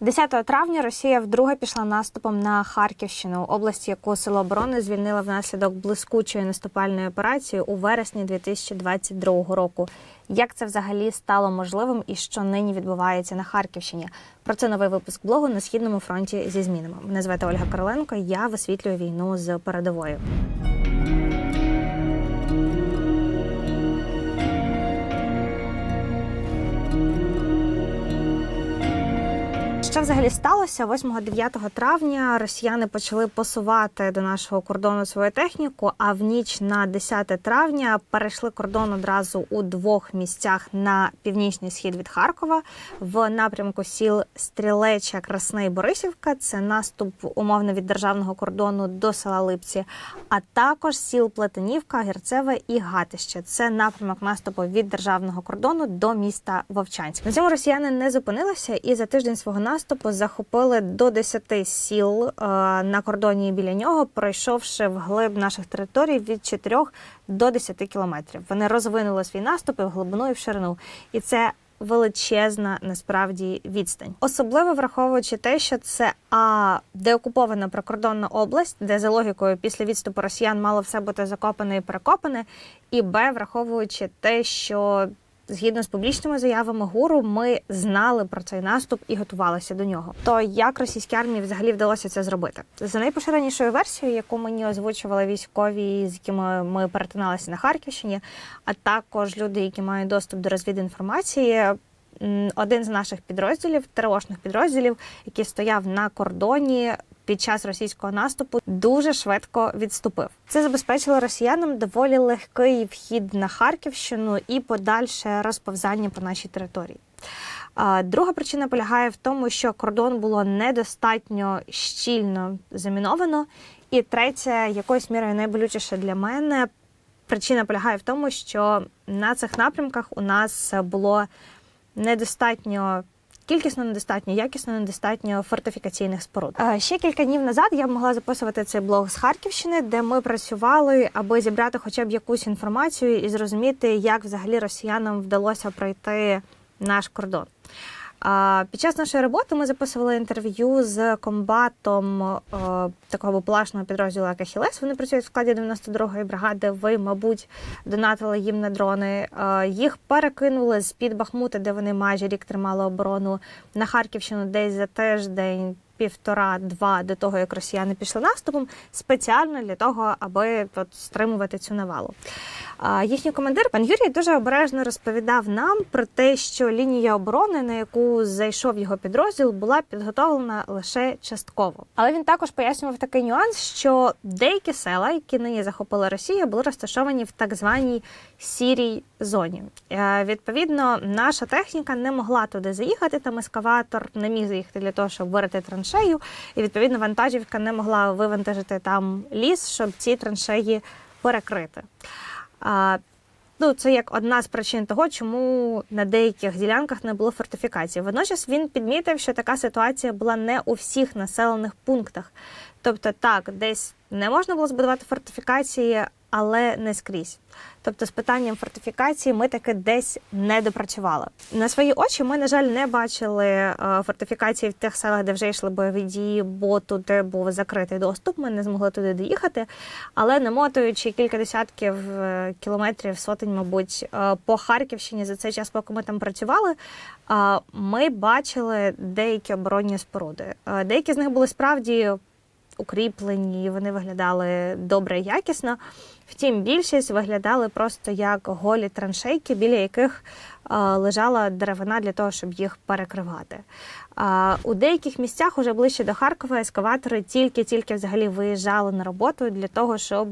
10 травня Росія вдруге пішла наступом на Харківщину, область, яку сила оборони звільнила внаслідок блискучої наступальної операції у вересні 2022 року. Як це взагалі стало можливим і що нині відбувається на Харківщині? Про це новий випуск блогу на східному фронті зі змінами. Мене звати Ольга Короленко. Я висвітлюю війну з передовою. Що взагалі сталося 8-9 травня? Росіяни почали посувати до нашого кордону свою техніку. А в ніч на 10 травня перейшли кордон одразу у двох місцях на північний схід від Харкова в напрямку сіл Стрілеча, Красна і Борисівка. Це наступ умовно від державного кордону до села Липці, а також сіл Плетенівка, Герцеве і Гатище. Це напрямок наступу від державного кордону до міста Вовчанськ. На цьому росіяни не зупинилися і за тиждень свого наступу захопили до 10 сіл е, на кордоні біля нього, пройшовши вглиб наших територій від 4 до 10 кілометрів. Вони розвинули свій наступ в глибину і в ширину, і це. Величезна насправді відстань, особливо враховуючи те, що це а деокупована прикордонна область, де за логікою після відступу росіян мало все бути закопане і перекопане, і б, враховуючи те, що Згідно з публічними заявами гуру, ми знали про цей наступ і готувалися до нього. То як російській армії взагалі вдалося це зробити? За найпоширенішою версією, яку мені озвучували військові, з якими ми перетиналися на Харківщині, а також люди, які мають доступ до розвідінформації, один з наших підрозділів, ТРОшних підрозділів, який стояв на кордоні. Під час російського наступу дуже швидко відступив. Це забезпечило росіянам доволі легкий вхід на Харківщину і подальше розповзання по нашій території. Друга причина полягає в тому, що кордон було недостатньо щільно заміновано. І третя, якоюсь мірою найболючіше для мене, причина полягає в тому, що на цих напрямках у нас було недостатньо. Кількісно недостатньо, якісно недостатньо фортифікаційних споруд. Ще кілька днів назад я могла записувати цей блог з Харківщини, де ми працювали, аби зібрати хоча б якусь інформацію і зрозуміти, як взагалі росіянам вдалося пройти наш кордон. Під час нашої роботи ми записували інтерв'ю з комбатом е, такого плашного підрозділу як. Вони працюють в складі 92-ї бригади. Ви, мабуть, донатили їм на дрони. Е, їх перекинули з під Бахмута, де вони майже рік тримали оборону на Харківщину, десь за тиждень. Півтора-два до того, як росіяни пішли наступом, спеціально для того, аби от, стримувати цю навалу. А, їхній командир пан Юрій дуже обережно розповідав нам про те, що лінія оборони, на яку зайшов його підрозділ, була підготовлена лише частково. Але він також пояснював такий нюанс, що деякі села, які нині захопила Росія, були розташовані в так званій сірій зоні. Е, Відповідно, наша техніка не могла туди заїхати. Там ескаватор не міг заїхати для того, щоб вирити траншею, і відповідно вантажівка не могла вивантажити там ліс, щоб ці траншеї перекрити. Ну, це як одна з причин того, чому на деяких ділянках не було фортифікації. Водночас він підмітив, що така ситуація була не у всіх населених пунктах. Тобто, так, десь не можна було збудувати фортифікації, але не скрізь. Тобто, з питанням фортифікації ми таки десь не допрацювали. На свої очі ми, на жаль, не бачили е, фортифікації в тих селах, де вже йшли бойові дії, бо туди був закритий доступ. Ми не змогли туди доїхати. Але намотуючи кілька десятків е, кілометрів, сотень, мабуть, е, по Харківщині за цей час, поки ми там працювали, ми бачили деякі оборонні споруди. Деякі з них були справді укріплені, вони виглядали добре і якісно. Втім, більшість виглядали просто як голі траншейки, біля яких е, лежала деревина для того, щоб їх перекривати. У деяких місцях, уже ближче до Харкова, ескаватори тільки-тільки взагалі виїжджали на роботу для того, щоб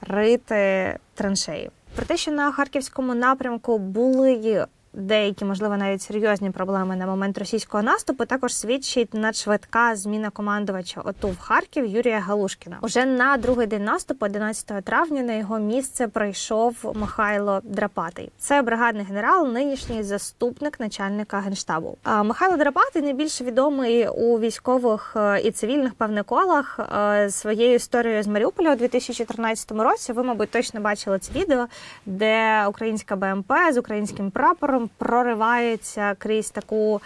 рити траншеї. Про те, що на харківському напрямку були деякі, можливо, навіть серйозні проблеми на момент російського наступу, також свідчить надшвидка зміна командувача ОТУ в Харків Юрія Галушкіна. Уже на другий день наступу, 11 травня, на його місце прийшов Михайло Драпатий. Це бригадний генерал, нинішній заступник начальника генштабу. Михайло Драпатий найбільш відомий у військових е, і цивільних певних колах е, своєю історією з Маріуполя у 2014 році. Ви, мабуть, точно бачили це відео, де українська БМП з українським прапором проривається крізь таку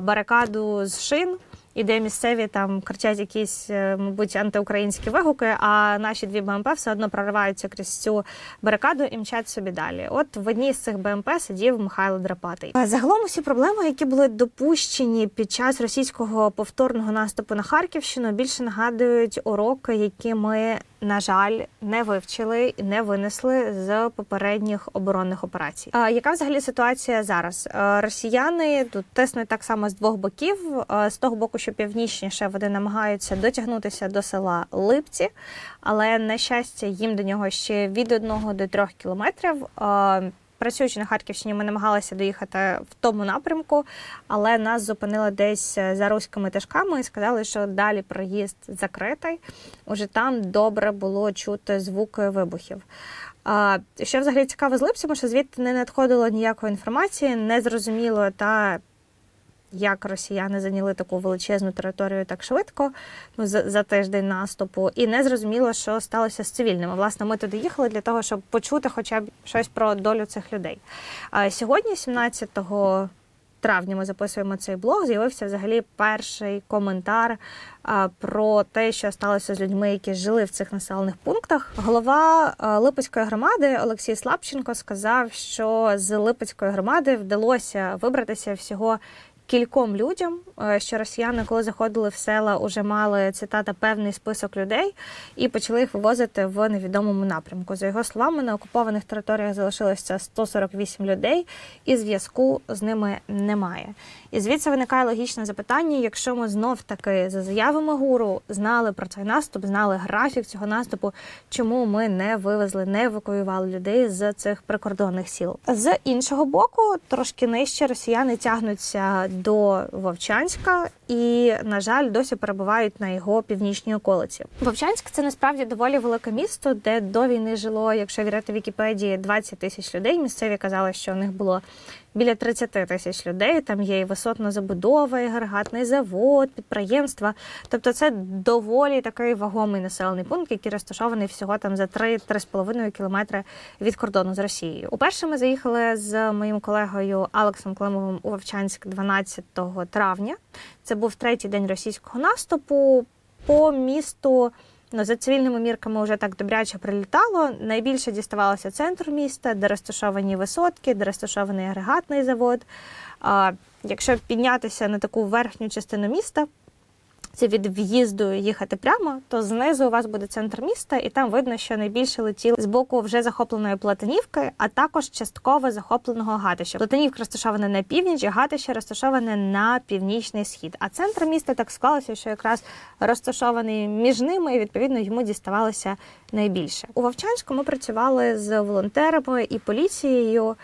барикаду з шин. І де місцеві там кричать якісь, е, мабуть, антиукраїнські вигуки, а наші дві БМП все одно прориваються крізь цю барикаду і мчать собі далі. От в одній з цих БМП сидів Михайло Драпатий. Загалом усі проблеми, які були допущені під час російського повторного наступу на Харківщину, більше нагадують уроки, які ми, на жаль, не вивчили і не винесли з попередніх оборонних операцій. А яка взагалі ситуація зараз? Е, Росіяни тут тиснуть так само з двох боків. Е, З того боку, що північніше вони намагаються дотягнутися до села Липці, але на щастя, їм до нього ще від одного до трьох кілометрів. Е, Працюючи на Харківщині, ми намагалися доїхати в тому напрямку, але нас зупинили десь за руськими тяжками і сказали, що далі проїзд закритий. Уже там добре було чути звуки вибухів. Що взагалі цікаво з Липцями, що звідти не надходило ніякої інформації, не зрозуміло та як росіяни зайняли таку величезну територію так швидко, ну за, за тиждень наступу, і не зрозуміло, що сталося з цивільними. Власне, ми туди їхали для того, щоб почути хоча б щось про долю цих людей. А сьогодні, 17 травня, ми записуємо цей блог. З'явився взагалі перший коментар а, про те, що сталося з людьми, які жили в цих населених пунктах. Голова а, Липецької громади Олексій Слабченко сказав, що з Липецької громади вдалося вибратися всього кільком людям, е, що росіяни, коли заходили в села, уже мали цитата певний список людей і почали їх вивозити в невідомому напрямку. За його словами, на окупованих територіях залишилося 148 людей, і зв'язку з ними немає. І звідси виникає логічне запитання: якщо ми знов таки за заявами гуру знали про цей наступ, знали графік цього наступу, чому ми не вивезли, не евакуювали людей з цих прикордонних сіл? З іншого боку, трошки нижче росіяни тягнуться до Вовчанська і, на жаль, досі перебувають на його північній околиці. Вовчанськ це насправді доволі велике місто, де до війни жило, якщо вірити Вікіпедії, 20 тисяч людей. Місцеві казали, що у них було біля 30 тисяч людей. Там є і висотна забудова, і агрегатний завод, підприємства. Тобто, це доволі такий вагомий населений пункт, який розташований всього там за 3-3,5 кілометри від кордону з Росією. Уперше ми заїхали з моїм колегою Алексом Климовим у Вовчанськ 12 травня. Це був третій день російського наступу по місту. Ну, за цивільними мірками вже так добряче прилітало. Найбільше діставалося центр міста, де розташовані висотки, де розташований агрегатний завод. А якщо піднятися на таку верхню частину міста, від в'їзду їхати прямо, то знизу у вас буде центр міста, і там видно, що найбільше летіли з боку вже захопленої Платинівки, а також частково захопленого Гатища. Платинівка розташована на північ, Гатище розташоване на північний схід. А центр міста так склалося, що якраз розташований між ними, і відповідно йому діставалося найбільше. У Вовчанську ми працювали з волонтерами і поліцією,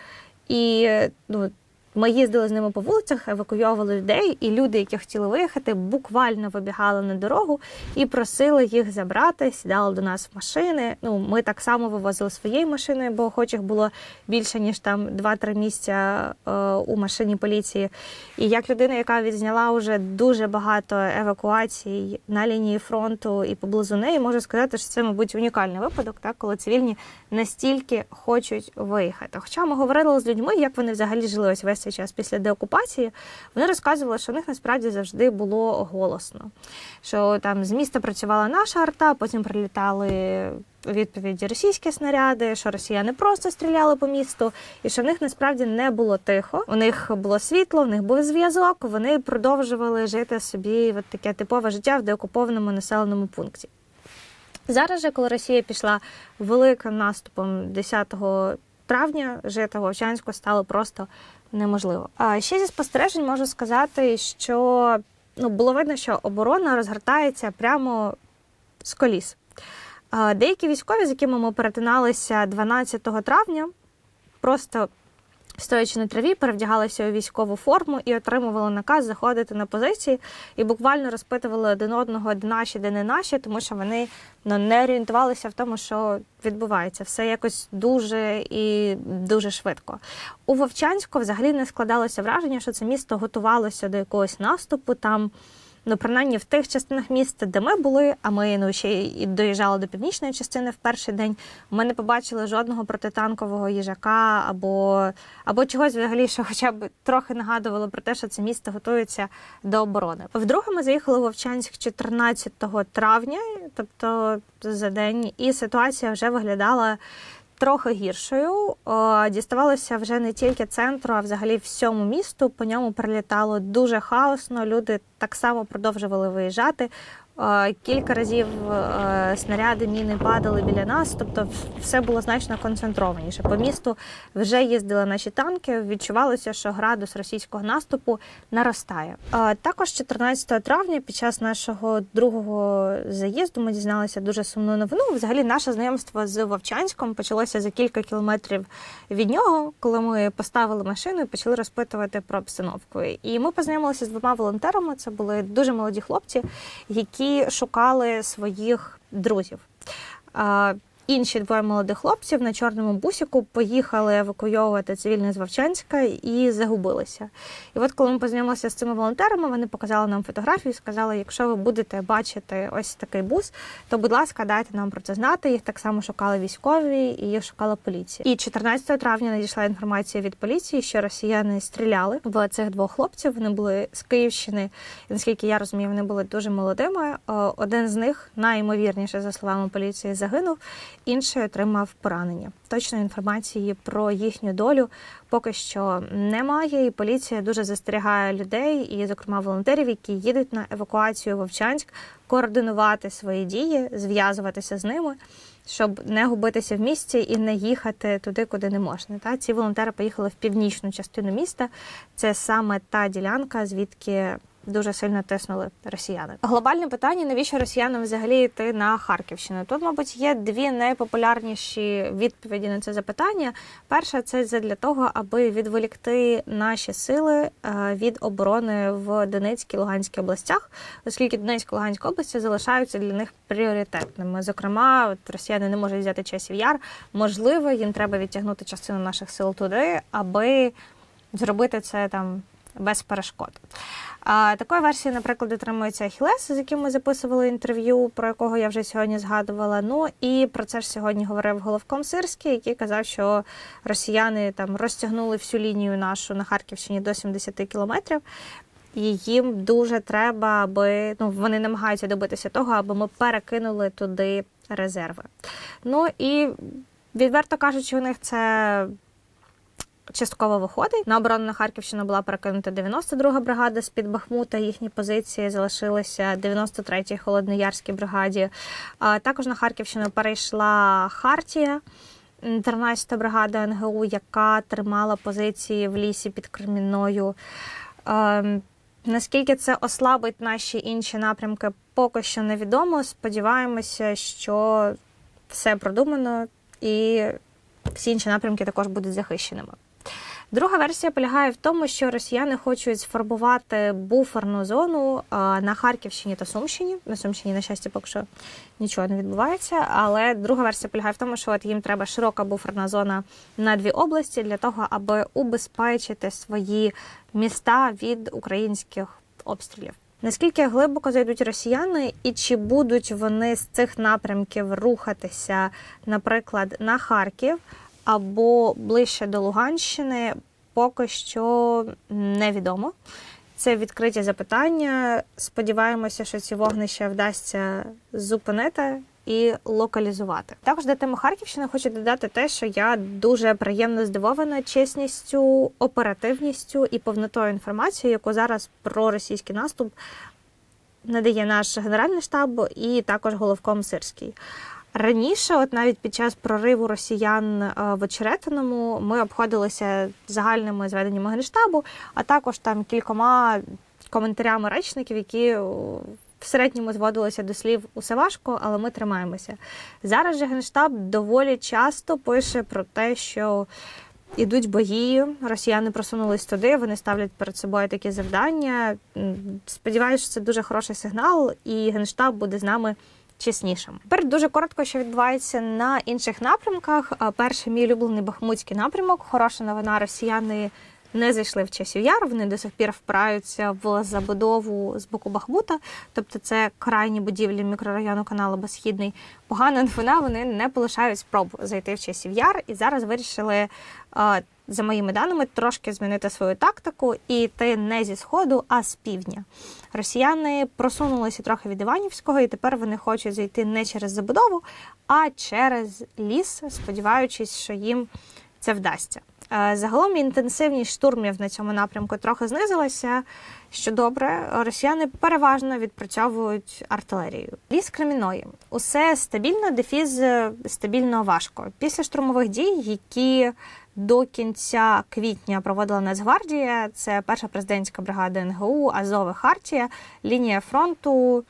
і ну. Ми їздили з ними по вулицях, евакуйовували людей, і люди, які хотіли виїхати, буквально вибігали на дорогу і просили їх забрати, сідали до нас в машини. Ну, ми так само вивозили своєю машиною, бо охочих було більше ніж там 2-3 місця е, у машині поліції. І як людина, яка відзняла вже дуже багато евакуацій на лінії фронту і поблизу неї, можу сказати, що це, мабуть, унікальний випадок, так коли цивільні настільки хочуть виїхати. Хоча ми говорили з людьми, як вони взагалі жили ось весь цей час після деокупації, вони розказували, що в них насправді завжди було голосно. Що там з міста працювала наша арта, потім прилітали відповіді російські снаряди, що росіяни просто стріляли по місту, і що в них насправді не було тихо. У них було світло, в них був зв'язок. Вони продовжували жити собі от таке типове життя в деокупованому населеному пункті. Зараз же, коли Росія пішла великим наступом 10 травня, жити в Вовчанську стало просто неможливо. А ще зі спостережень можу сказати, що ну, було видно, що оборона розгортається прямо з коліс. Деякі військові, з якими ми перетиналися 12 травня, просто стоячи на траві, перевдягалися у військову форму і отримували наказ заходити на позиції і буквально розпитували один одного, де наші, де не наші, тому що вони ну, не орієнтувалися в тому, що відбувається. Все якось дуже і дуже швидко. У Вовчанську взагалі не складалося враження, що це місто готувалося до якогось наступу. Там Ну, принаймні в тих частинах міста, де ми були, а ми ну ще й доїжджали до північної частини в перший день. Ми не побачили жодного протитанкового їжака або, або чогось взагалі, що хоча б трохи нагадувало про те, що це місто готується до оборони. Вдруге, ми заїхали в Вовчанськ 14 травня, тобто за день, і ситуація вже виглядала. Трохи гіршою діставалося вже не тільки центру, а взагалі всьому місту. По ньому прилітало дуже хаосно. Люди так само продовжували виїжджати. Кілька разів е, снаряди, міни падали біля нас, тобто все було значно концентрованіше. По місту вже їздили наші танки. Відчувалося, що градус російського наступу наростає. Також 14 травня, під час нашого другого заїзду, ми дізналися дуже сумну новину. Взагалі, наше знайомство з Вовчанськом почалося за кілька кілометрів від нього, коли ми поставили машину і почали розпитувати про обстановку. І ми познайомилися з двома волонтерами. Це були дуже молоді хлопці, які шукали своїх друзів. Інші двоє молодих хлопців на чорному бусіку поїхали евакуйовувати цивільних з Вовчанська і загубилися. І от коли ми познайомилися з цими волонтерами, вони показали нам фотографію і сказали: якщо ви будете бачити ось такий бус, то будь ласка, дайте нам про це знати. Їх так само шукали військові і їх шукала поліція. І 14 травня надійшла інформація від поліції, що росіяни стріляли в цих двох хлопців. Вони були з Київщини, і наскільки я розумію, вони були дуже молодими. Один з них найімовірніше, за словами поліції, загинув інший отримав поранення. Точної інформації про їхню долю поки що немає. І поліція дуже застерігає людей, і, зокрема, волонтерів, які їдуть на евакуацію Вовчанськ, координувати свої дії, зв'язуватися з ними. Щоб не губитися в місті і не їхати туди, куди не можна. Та ці волонтери поїхали в північну частину міста. Це саме та ділянка, звідки дуже сильно тиснули росіяни. Глобальне питання: навіщо росіянам взагалі йти на Харківщину? Тут, мабуть, є дві найпопулярніші відповіді на це запитання. Перша це для того, аби відволікти наші сили е, від оборони в Донецькій Луганській областях, оскільки Донецька Луганська області залишаються для них пріоритетними. Зокрема, от росіяни не можуть взяти часів яр. Можливо, їм треба відтягнути частину наших сил туди, аби зробити це там без перешкод. Такої версії, наприклад, дотримується Ахілес, з яким ми записували інтерв'ю, про якого я вже сьогодні згадувала. Ну і про це ж сьогодні говорив головком Сирський, який казав, що росіяни там розтягнули всю лінію нашу на Харківщині до 70 кілометрів. І їм дуже треба, аби ну вони намагаються добитися того, аби ми перекинули туди резерви. Ну і відверто кажучи, у них це частково виходить. На оборону на Харківщину була перекинута 92-га бригада з-під Бахмута. Їхні позиції залишилися 93-й холодноярській бригаді. Також на Харківщину перейшла Хартія. 13-та бригада НГУ, яка тримала позиції в лісі під Кремінною. Ем, наскільки це ослабить наші інші напрямки, поки що невідомо. Сподіваємося, що все продумано і всі інші напрямки також будуть захищеними. Друга версія полягає в тому, що росіяни хочуть сформувати буферну зону на Харківщині та Сумщині. На Сумщині, на щастя, поки що нічого не відбувається. Але друга версія полягає в тому, що от їм треба широка буферна зона на дві області для того, аби убезпечити свої міста від українських обстрілів. Наскільки глибоко зайдуть росіяни, і чи будуть вони з цих напрямків рухатися, наприклад, на Харків? Або ближче до Луганщини, поки що невідомо. Це відкриті запитання. Сподіваємося, що ці вогнища вдасться зупинити і локалізувати. Також до теми Харківщини хочу додати те, що я дуже приємно здивована чесністю, оперативністю і повнотою інформації, яку зараз про російський наступ надає наш генеральний штаб і також головком Сирський. Раніше, от навіть під час прориву росіян е, в Очеретиному, ми обходилися загальними зведеннями генштабу, а також там кількома коментарями речників, які в середньому зводилися до слів усе важко, але ми тримаємося. Зараз же генштаб доволі часто пише про те, що ідуть бої, росіяни просунулись туди, вони ставлять перед собою такі завдання. Сподіваюся, це дуже хороший сигнал, і генштаб буде з нами чеснішим. Тепер дуже коротко, що відбувається на інших напрямках. Перший мій улюблений бахмутський напрямок. Хороша новина росіяни не зайшли в часів яр. Вони до сих пір впираються в забудову з боку Бахмута, тобто це крайні будівлі мікрорайону каналу Безсхідний. Погана новина, вони не полишають спроб зайти в часів яр і зараз вирішили. За моїми даними, трошки змінити свою тактику і йти не зі сходу, а з півдня. Росіяни просунулися трохи від Іванівського, і тепер вони хочуть зайти не через забудову, а через ліс, сподіваючись, що їм це вдасться. Е, Загалом інтенсивність штурмів на цьому напрямку трохи знизилася, що добре. Росіяни переважно відпрацьовують артилерію. Ліс Креміної. Усе стабільно, дефіз е, стабільно важко. Після штурмових дій, які до кінця квітня проводила Нацгвардія, це перша президентська бригада НГУ, Азова Хартія, лінія фронту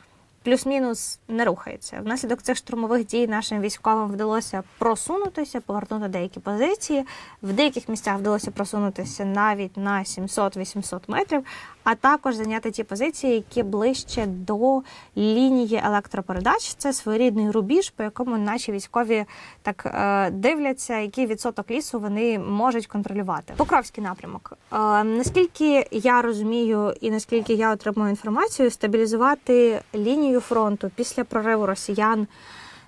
плюс-мінус не рухається. Внаслідок цих штурмових дій нашим військовим вдалося просунутися, повернути деякі позиції. В деяких місцях вдалося просунутися навіть на 700-800 метрів, а також зайняти ті позиції, які ближче до лінії електропередач. Це своєрідний рубіж, по якому наші військові так е, дивляться, який відсоток лісу вони можуть контролювати. Покровський напрямок. Е, наскільки я розумію і наскільки я отримую інформацію, стабілізувати лінію фронту після прориву росіян.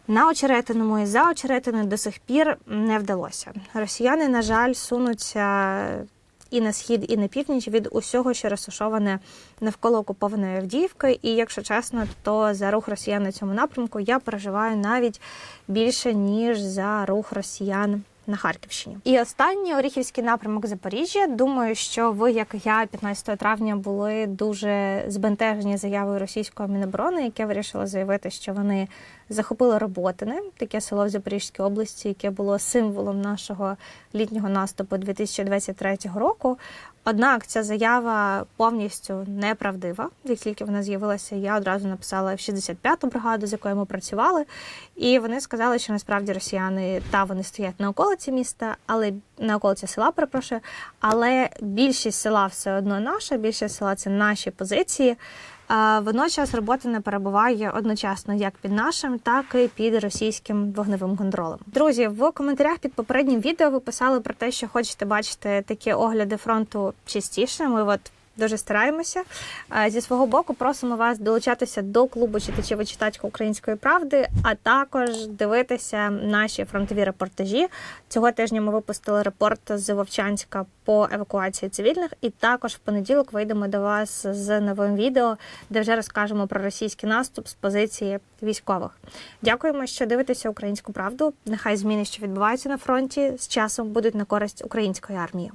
На очеретиному і за очеретиною до сих пір не вдалося. Росіяни, на жаль, сунуться і на схід, і на північ від усього, що розташоване навколо окупованої Авдіївки. І якщо чесно, то за рух росіян на цьому напрямку я переживаю навіть більше ніж за рух росіян. На Харківщині і останній Оріхівський напрямок Запоріжжя. Думаю, що ви, як я, 15 травня були дуже збентежені заявою російського міноборони, яке вирішило заявити, що вони захопили Роботине, таке село в Запорізькій області, яке було символом нашого літнього наступу 2023 року. Однак ця заява повністю неправдива. Як тільки вона з'явилася, я одразу написала в 65-ту бригаду, з якою ми працювали, і вони сказали, що насправді росіяни та вони стоять на околиці міста, але на околиці села, перепрошую, але більшість села все одно наша, більшість села це наші позиції. Водночас робота не перебуває одночасно як під нашим, так і під російським вогневим контролем. Друзі, в коментарях під попереднім відео ви писали про те, що хочете бачити такі огляди фронту частіше. Ми от дуже стараємося. Зі свого боку просимо вас долучатися до клубу читачів і читачка української правди, а також дивитися наші фронтові репортажі. Цього тижня ми випустили репорт з Вовчанська по евакуації цивільних, і також в понеділок вийдемо до вас з новим відео, де вже розкажемо про російський наступ з позиції військових. Дякуємо, що дивитеся українську правду. Нехай зміни, що відбуваються на фронті, з часом будуть на користь української армії.